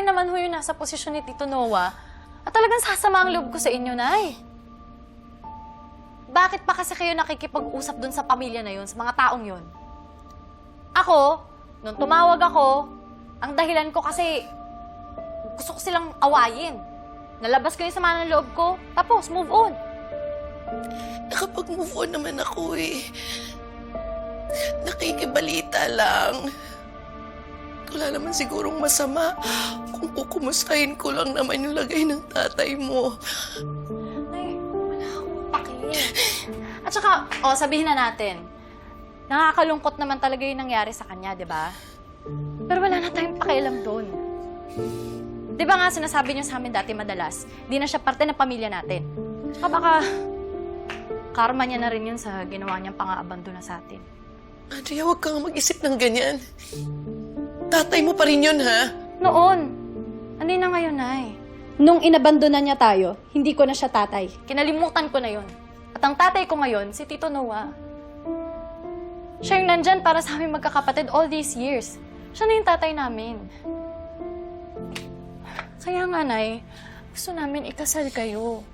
rin naman ho yung nasa posisyon ni Tito Noah. At talagang sasama ang loob ko sa inyo, Nay. Bakit pa kasi kayo nakikipag-usap dun sa pamilya na yun, sa mga taong yun? Ako, nung tumawag ako, ang dahilan ko kasi gusto ko silang awayin. Nalabas ko yung sama ng loob ko, tapos move on. Nakapag-move on naman ako eh. Nakikibalita lang. Wala naman sigurong masama kung kukumustahin ko lang naman yung lagay ng tatay mo. Ay, wala akong pake. At saka, oh, sabihin na natin, nakakalungkot naman talaga yung nangyari sa kanya, di ba? Pero wala na tayong pakialam doon. Di ba nga sinasabi niyo sa amin dati madalas, di na siya parte ng pamilya natin. Tsaka baka, karma niya na rin yun sa ginawa niyang pang-aabandona sa atin. Andrea, huwag kang mag-isip ng ganyan. Tatay mo pa rin yun, ha? Noon, hindi na ngayon, Nay. Nung inabandona niya tayo, hindi ko na siya tatay. Kinalimutan ko na yon. At ang tatay ko ngayon, si Tito Noah. Siya yung nandyan para sa aming magkakapatid all these years. Siya na yung tatay namin. Kaya nga, Nay, gusto namin ikasal kayo.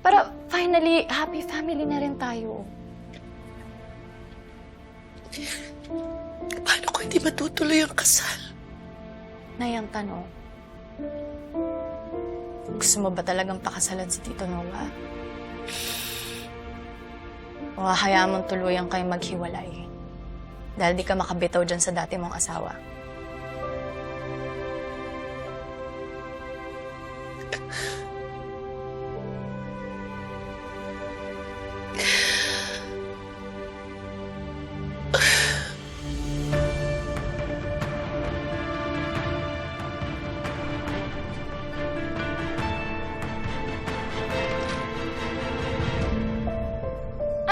Para finally, happy family na rin tayo. Paano ko hindi matutuloy ang kasal? Nay, ang tanong, gusto mo ba talagang pakasalan si Tito Noah? O hayaan mong tuluyan kayo maghiwalay? Dahil di ka makabitaw dyan sa dati mong asawa.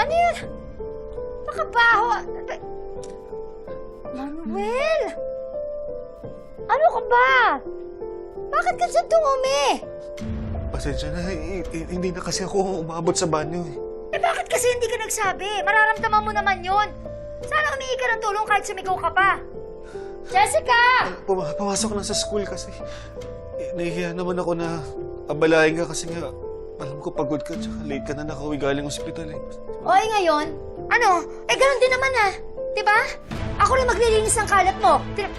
Ano yun? Nakabaho. Manuel! Ano ka ba? Bakit ka dyan dumumi? Pasensya na, eh, eh, hindi na kasi ako umabot sa banyo eh. Eh bakit kasi hindi ka nagsabi? Mararamdaman mo naman yun. Sana humingi ka ng tulong kahit sumigaw ka pa. Jessica! Puma- pumasok na sa school kasi eh, nahihiya naman ako na abalahin ka kasi nga alam ko pagod ka tsaka late ka na nakauwi galing ospital eh. Oy, ngayon? Ano? Eh, ganun din naman ah. Diba? Ako rin maglilinis ng kalat mo. Tin-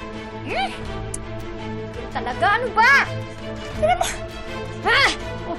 hmm? Talaga, ano ba? Tinan mo. Ha? Oh,